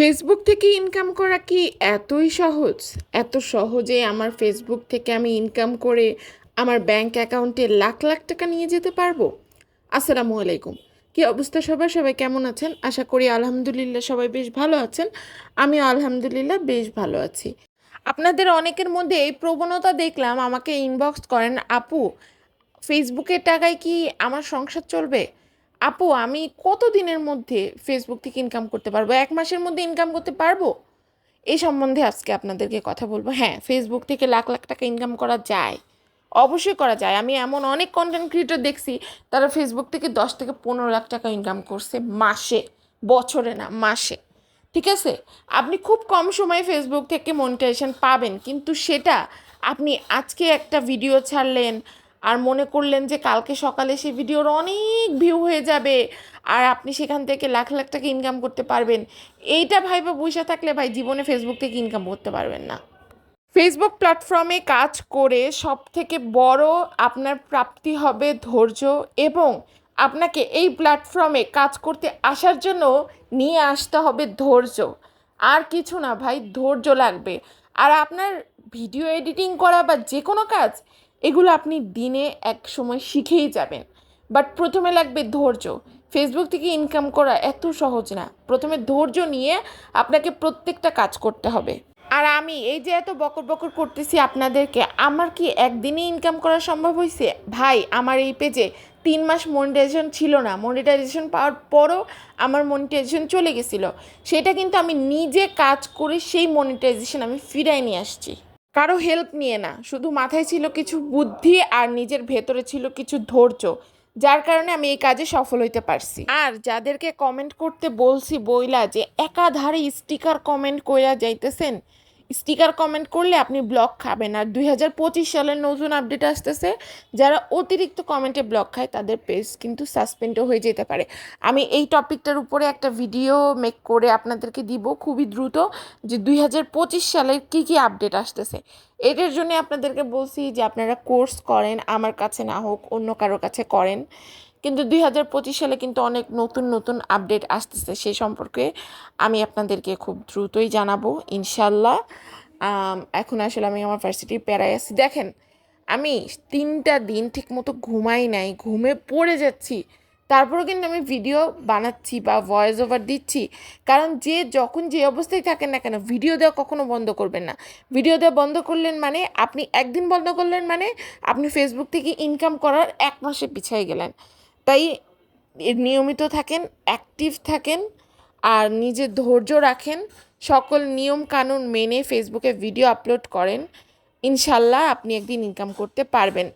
Facebook থেকে income করা কি এতই সহজ? এত সহজে আমার ফেসবুক থেকে আমি ইনকাম করে আমার ব্যাংক অ্যাকাউন্টে লাখ লাখ টাকা নিয়ে যেতে পারব? আসসালামু আলাইকুম। কি অবস্থা সবাই সবাই কেমন আছেন? আশা করি আলহামদুলিল্লাহ সবাই বেশ ভালো আছেন। আমি আলহামদুলিল্লাহ বেশ ভালো আছি। আপনাদের অনেকের মধ্যে এই প্রবণতা দেখলাম, আমাকে ইনবক্স করেন, আপু ফেসবুকের টাকায় কি আমার সংসার চলবে? আপু, আমি কত দিনের মধ্যে ফেসবুক থেকে ইনকাম করতে পারব? এক মাসের মধ্যে ইনকাম করতে পারব? এই সম্বন্ধে আজকে আপনাদেরকে কথা বলব। হ্যাঁ ফেসবুক থেকে লাখ লাখ টাকা ইনকাম করা যায়। অবশ্যই করা যায়। আমি এমন অনেক কন্টেন্ট ক্রিয়েটর দেখছি, তারা ফেসবুক থেকে দশ থেকে পনেরো লাখ টাকা ইনকাম করছে মাসে, বছরে না, মাসে। ঠিক আছে? আপনি খুব কম সময়ে ফেসবুক থেকে মনিটাইজেশন পাবেন, কিন্তু সেটা আপনি আজকে একটা ভিডিও ছাড়লেন আর মনে করলেন যে কালকে সকালে সেই ভিডিওর অনেক ভিউ হয়ে যাবে, আর আপনি সেখান থেকে লাখ লাখ টাকা ইনকাম করতে পারবেন। এইটা ভাই ভাইবা বসে থাকলে ভাই জীবনে ফেসবুক থেকে ইনকাম করতে পারবেন না। ফেসবুক প্ল্যাটফর্মে কাজ করে সব থেকে বড় আপনার প্রাপ্তি হবে ধৈর্য এবং আপনাকে এই প্ল্যাটফর্মে কাজ করতে আসার জন্য নিয়ে আসতে হবে ধৈর্য। আর কিছু না ভাই, ধৈর্য লাগবে। আর আপনার ভিডিও এডিটিং করা বা যে কোনো কাজ এগুলো আপনি দিনে এক সময় শিখেই যাবেন। বাট প্রথমে লাগবে ধৈর্য। ফেসবুক থেকে ইনকাম করা এত সহজ না। প্রথমে ধৈর্য নিয়ে আপনাকে প্রত্যেকটা কাজ করতে হবে। আর আমি এই যে এত বকর বকর করতেছি আপনাদেরকে, আমার কি একদিনে ইনকাম করা সম্ভব হয়েছে ভাই, আমার এই পেজে তিন মাস মনিটাইজেশন ছিল না। মনিটাইজেশন পাওয়ার পরও আমার মনিটাইজেশন চলে গেছিল। সেটা কিন্তু আমি নিজে কাজ করে সেই মনিটাইজেশন আমি ফিরাই নিয়ে আসছি। কারও হেল্প নিয়ে না। শুধু মাথায় ছিল কিছু বুদ্ধি আর নিজের ভেতরে ছিল কিছু ধৈর্য, যার কারণে আমি এই কাজে সফল হইতে পারছি। আর যাদেরকে কমেন্ট করতে বলছি বইলা যে, একাধারে স্টিকার কমেন্ট কইরা যাইতেছেন স্টিকার কমেন্ট করলে আপনি ব্লক খাবেন। আর দুই হাজার পঁচিশ সালের নতুন আপডেট আসতেছে, যারা অতিরিক্ত কমেন্টে ব্লক খায়, তাদের পেজ কিন্তু সাসপেন্ডও হয়ে যেতে পারে। আমি এই টপিকটার উপরে একটা ভিডিও মেক করে আপনাদেরকে দিব খুবই দ্রুত, যে দুই হাজার পঁচিশ সালের কী কী আপডেট আসতেছে। এটার জন্য আপনাদেরকে বলছি যে আপনারা কোর্স করেন, আমার কাছে না হোক, অন্য কারোর কাছে করেন। কিন্তু দুই হাজার পঁচিশ সালে কিন্তু অনেক নতুন নতুন আপডেট আসতেছে সেই সম্পর্কে আমি আপনাদেরকে খুব দ্রুতই জানাব ইনশাল্লাহ এখন আসলে আমি আমার ভার্সিটির প্যারায় আছি। দেখেন, আমি তিনটা দিন ঠিক মতো ঘুমাই নাই, ঘুমে পড়ে যাচ্ছি। তারপরেও কিন্তু আমি ভিডিও বানাচ্ছি বা ভয়েস ওভার দিচ্ছি। কারণ যে যখন যে অবস্থায় থাকেন না কেন ভিডিও দেওয়া কখনো বন্ধ করবেন না। ভিডিও দেওয়া বন্ধ করলেন মানে আপনি একদিন বন্ধ করলেন মানে আপনি ফেসবুক থেকে ইনকাম করার এক মাসে পিছিয়ে গেলেন। তাই নিয়মিত থাকেন অ্যাক্টিভ থাকেন আর নিজের ধৈর্য রাখেন। সকল নিয়ম কানুন মেনে ফেসবুকে ভিডিও আপলোড করেন। ইনশাল্লাহ আপনি একদিন ইনকাম করতে পারবেন।